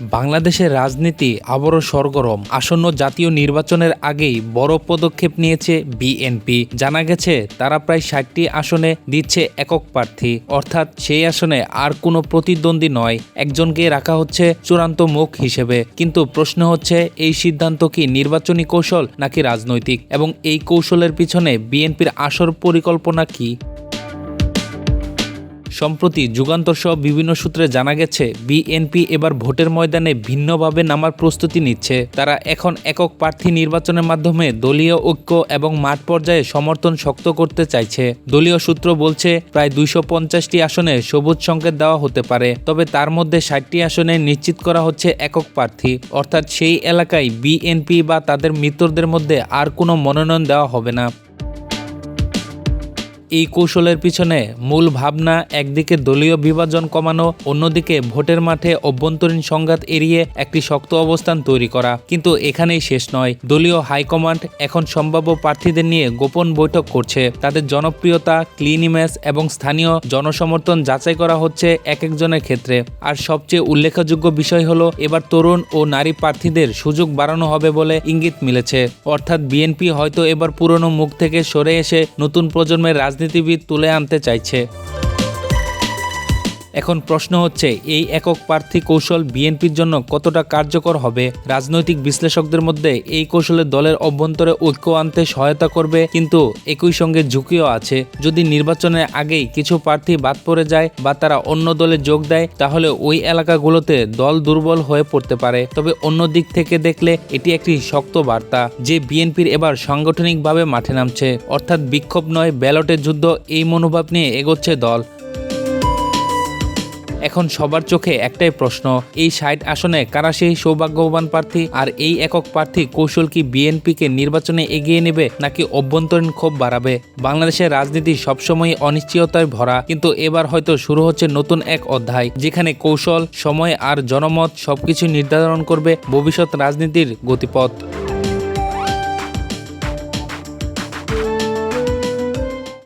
বাংলাদেশের রাজনীতি আবারও সরগরম। আসন্ন জাতীয় নির্বাচনের আগেই বড় পদক্ষেপ নিয়েছে বিএনপি। জানা গেছে, তারা প্রায় ষাটটি আসনে দিচ্ছে একক প্রার্থী। অর্থাৎ সেই আসনে আর কোনো প্রতিদ্বন্দ্বী নয়, একজনকে রাখা হচ্ছে চূড়ান্ত মুখ হিসেবে। কিন্তু প্রশ্ন হচ্ছে, এই সিদ্ধান্ত কি নির্বাচনী কৌশল নাকি রাজনৈতিক? এবং এই কৌশলের পিছনে বিএনপির আসর পরিকল্পনা কি? সম্প্রতি যুগান্তর সহ বিভিন্ন সূত্রে জানা গেছে, বিএনপি এবার ভোটের ময়দানে ভিন্নভাবে নামার প্রস্তুতি নিচ্ছে। তারা এখন একক প্রার্থী নির্বাচনের মাধ্যমে দলীয় ঐক্য এবং মাঠ পর্যায়ে সমর্থন শক্ত করতে চাইছে। দলীয় সূত্র বলছে, প্রায় দুইশো পঞ্চাশটি আসনে সবুজ সংকেত দেওয়া হতে পারে, তবে তার মধ্যে ষাটটি আসনে নিশ্চিত করা হচ্ছে একক প্রার্থী। অর্থাৎ সেই এলাকায় বিএনপি বা তাদের মিত্রদের মধ্যে আর কোনো মনোনয়ন দেওয়া হবে না। এই কৌশলের পিছনে মূল ভাবনা, একদিকে দলীয় বিভাজন কমানো, অন্যদিকে ভোটের মাঠে অভ্যন্তরীণ সংঘাত এড়িয়ে একটি শক্ত অবস্থান তৈরি করা। কিন্তু এখানেই শেষ নয়। দলীয় হাইকমান্ড এখন সম্ভাব্য প্রার্থীদের নিয়ে গোপন বৈঠক করছে। তাদের জনপ্রিয়তা, ক্লিন ইমেজ এবং স্থানীয় জনসমর্থন যাচাই করা হচ্ছে এক একজনের ক্ষেত্রে। আর সবচেয়ে উল্লেখযোগ্য বিষয় হলো, এবার তরুণ ও নারী প্রার্থীদের সুযোগ বাড়ানো হবে বলে ইঙ্গিত মিলেছে। অর্থাৎ বিএনপি হয়তো এবার পুরনো মুখ থেকে সরে এসে নতুন প্রজন্মের রাজনীতিবিদ তুলে আনতে চাইছে। এখন প্রশ্ন হচ্ছে, এই একক প্রার্থী কৌশল বিএনপির জন্য কতটা কার্যকর হবে? রাজনৈতিক বিশ্লেষকদের মধ্যে এই কৌশলে দলের অভ্যন্তরে ঐক্য আনতে সহায়তা করবে, কিন্তু একই সঙ্গে ঝুঁকিও আছে। যদি নির্বাচনের আগেই কিছু প্রার্থী বাদ পড়ে যায় বা তারা অন্য দলে যোগ দেয়, তাহলে ওই এলাকাগুলোতে দল দুর্বল হয়ে পড়তে পারে। তবে অন্য দিক থেকে দেখলে এটি একটি শক্ত বার্তা, যে বিএনপির এবার সাংগঠনিকভাবে মাঠে নামছে। অর্থাৎ বিক্ষোভ নয়, ব্যালটের যুদ্ধ, এই মনোভাব নিয়ে এগোচ্ছে দল। এখন সবার চোখে একটাই প্রশ্ন, এই ষাট আসনে কারা সেই সৌভাগ্যবান প্রার্থী আর এই একক প্রার্থী কৌশল কি বিএনপিকে নির্বাচনে এগিয়ে নেবে নাকি অভ্যন্তরীণ ক্ষোভ বাড়াবে? বাংলাদেশের রাজনীতি সবসময় অনিশ্চয়তায় ভরা, কিন্তু এবার হয়তো শুরু হচ্ছে নতুন এক অধ্যায়, যেখানে কৌশল, সময় আর জনমত সবকিছু নির্ধারণ করবে ভবিষ্যৎ রাজনীতির গতিপথ।